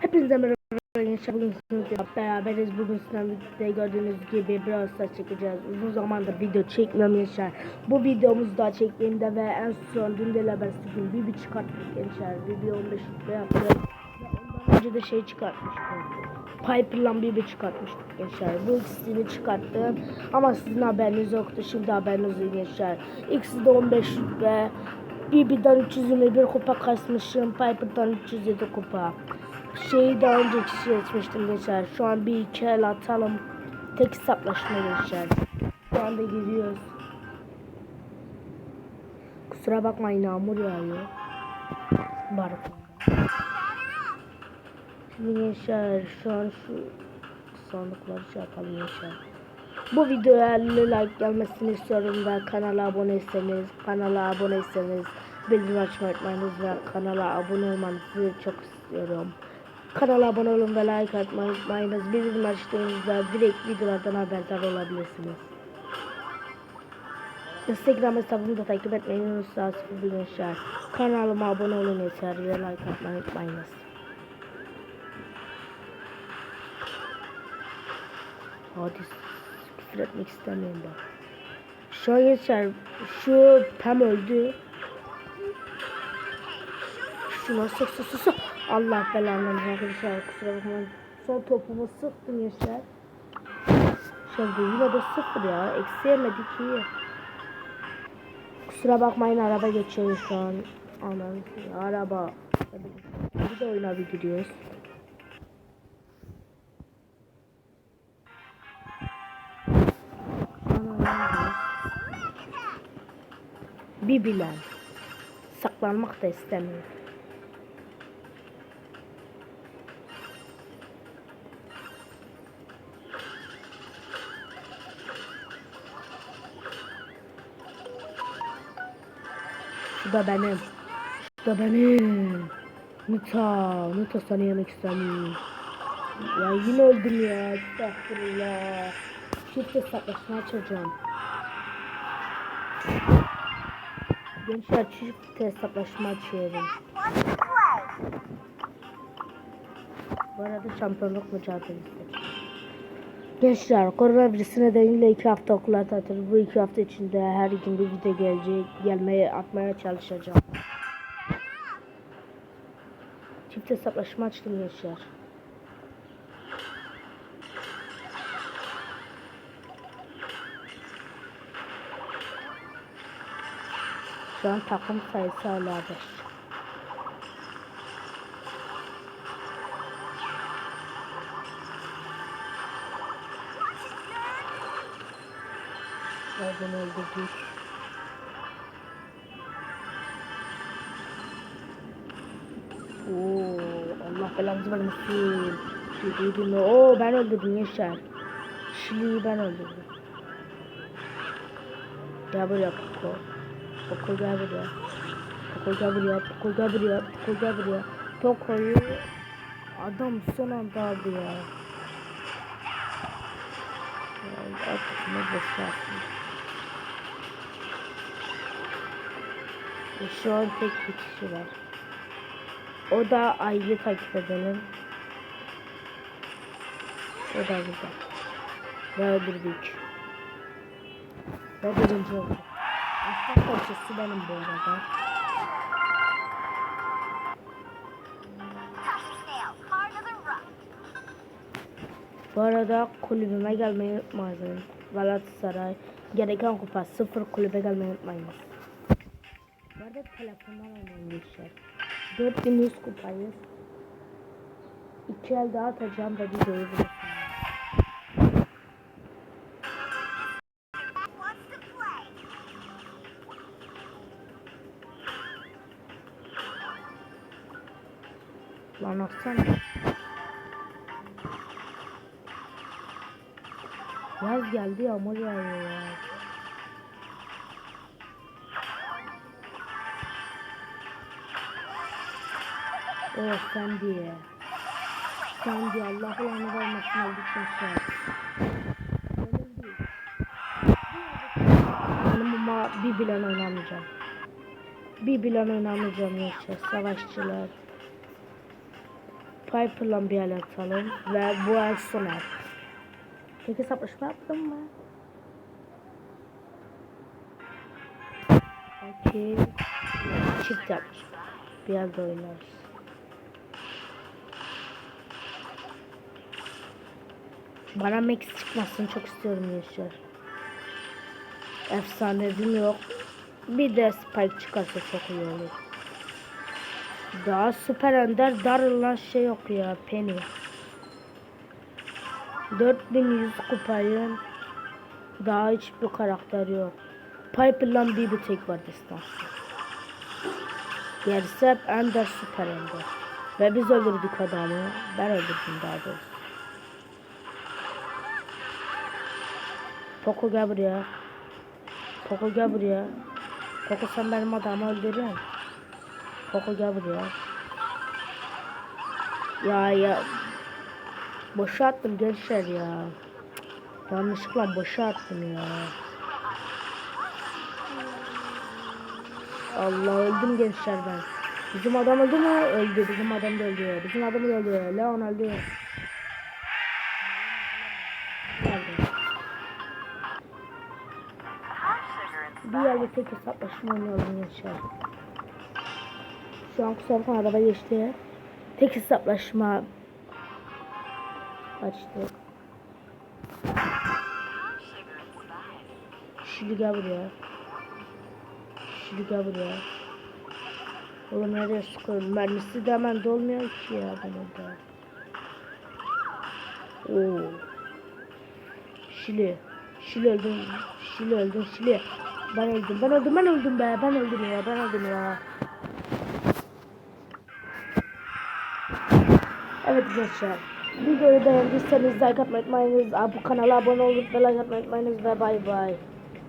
Hepinize merhaba arkadaşlar. Bugün sizinle beraberiz. Bugün sizden birlikte gördüğünüz gibi biraz Stars çekeceğiz. Uzun zamandır video çekmiyorum gençler. Bu videomuzu da çektiğimde ve en son dün de habersi gün bir bir çıkarttık gençler. Video 15 dakika yaptık. Ondan önce de şey çıkartmıştım. Piper'la bir bir çıkartmıştık gençler. Bu ikisini çıkarttım. Ama sizin haberiniz yoktu. Şimdi haberiniz olsun gençler. İkisi de 15 ve BB'den 321 kupa kasmışım. Piper'dan 307 kupa. Şeyi daha önce kişi geçmiştim gençler. Şu an bir iki el atalım. Tek hesaplaşma gençler. Şu anda giriyoruz. Kusura bakmayın yağmur yağıyor. Barık. Şimdi gençler şu an şu sandıkları şey yapalım gençler. Bu videoya 50 like gelmesini istiyorum ve kanala aboneyseniz, kanala aboneyseniz bildirim açmayı unutmayınız ve kanala abone olmanızı çok istiyorum. Kanala abone olun ve like atmayı unutmayınız. Bildirim açtığınızda direkt videolardan haberdar olabilirsiniz. Instagram hesabımı da takip etmeyi unutmayınız. Gençler. Kanalıma abone olun yeter ve like atmayı unutmayınız. Hadi küfür etmek istemiyorum ben. Şu an gençler şu Pam öldü. Şuna sık sık sık sık. Allah belanı arkadaşlar kusura bakmayın. Son topumu sıktım gençler. Şimdi yine de sıfır ya. Eksi yemedik. Kusura bakmayın araba geçiyor şu an. Aman araba. Bir de oyuna bir giriyoruz. Bir bilen. Saklanmak da istemiyor. Şu da benim. Şu da benim. Nita. Nita sana yemek istemiyorum. Ya yine öldüm ya. Estağfurullah. Çift hesaplaşma açacağım. Gençler çift hesaplaşma açıyorum. Bu arada şampiyonluk mücadelesi. Gençler koronavirüs nedeniyle iki hafta okullar tatil. Bu iki hafta içinde her gün bir video gelecek. Gelmeye atmaya çalışacağım. Çift hesaplaşma açtım gençler. Şu an takım sayısı hala 5. Nereden öldürdük? Oo, Allah belanızı vermesin. Şu duydun mu? Oo ben öldürdüm Yaşar. Şili'yi ben öldürdüm. Gel buraya Poco. Poco gel buraya. Poco gel buraya. Poco gel buraya. Poco gel buraya. Poco'yu adam son anda aldı ya. Artık ne boşaltın. Şu an tek bir kişi var. O da Ay'ı takip edelim. O da güzel. Ve öldürdük. Ve birinci oldu. Aslan parçası benim bu arada. Bu arada kulübüme gelmeyi unutmayın. Galatasaray gereken kupa sıfır kulübe gelmeyi unutmayınız. Arada telefondan oynayın gençler. 4100 kupayız. İki el daha atacağım da videoyu bırakın. Lan atsana. Yaz geldi yağmur yağıyor ya. Oh sen diye. Sen diye Allah ulanı vermesin olduktan sonra. Benim değil. Benim ama bir bilen oynamayacağım. Bir bilen oynamayacağım yaşa. Savaşçılar. Piper'la bir el atalım ve bu el son el. Peki hesaplaşma yaptın mı? Okey. Çift yapmış. Bir elde oynarız. Bana Max çıkmasını çok istiyorum gençler. Efsanevim yok. Bir de Spike çıkarsa çok iyi olur. Daha süper ender darılan şey yok ya Penny. 4100 kupayım. Daha hiçbir karakter yok. Piper'la bir bir tek var destansı. Gerisi hep ender süper ender. Ve biz öldürdük adamı. Ben öldürdüm daha doğrusu. Poco gel buraya. Poco gel buraya. Poco sen benim adamı öldürüyorsun. Poco gel buraya. Ya ya. Boşa attım gençler ya. Yanlışlıkla boşa attım ya. Allah öldüm gençler ben. Bizim adam öldü mü? Öldü. Bizim adam da öldü. Bizim adam da öldü. Leon öldü. Bir yerde tek hesaplaşma oynayalım gençler. Şu an kusura bakma araba geçti. Tek hesaplaşma açtık. Şimdi gel buraya. Şimdi gel buraya. Oğlum nereye sıkıyorum? Mermisi de hemen dolmuyor ki ya ben orada. Oo. Şili. Şili öldüm. Şili öldüm. Şili. Ben öldüm. Ben öldüm. Ben öldüm be. Ben öldüm ya. Ben öldüm ya. Evet gençler. Videoyu beğendiyseniz like atmayı unutmayınız. Bu kanala abone olup ve like atmayı unutmayınız ve bay bay.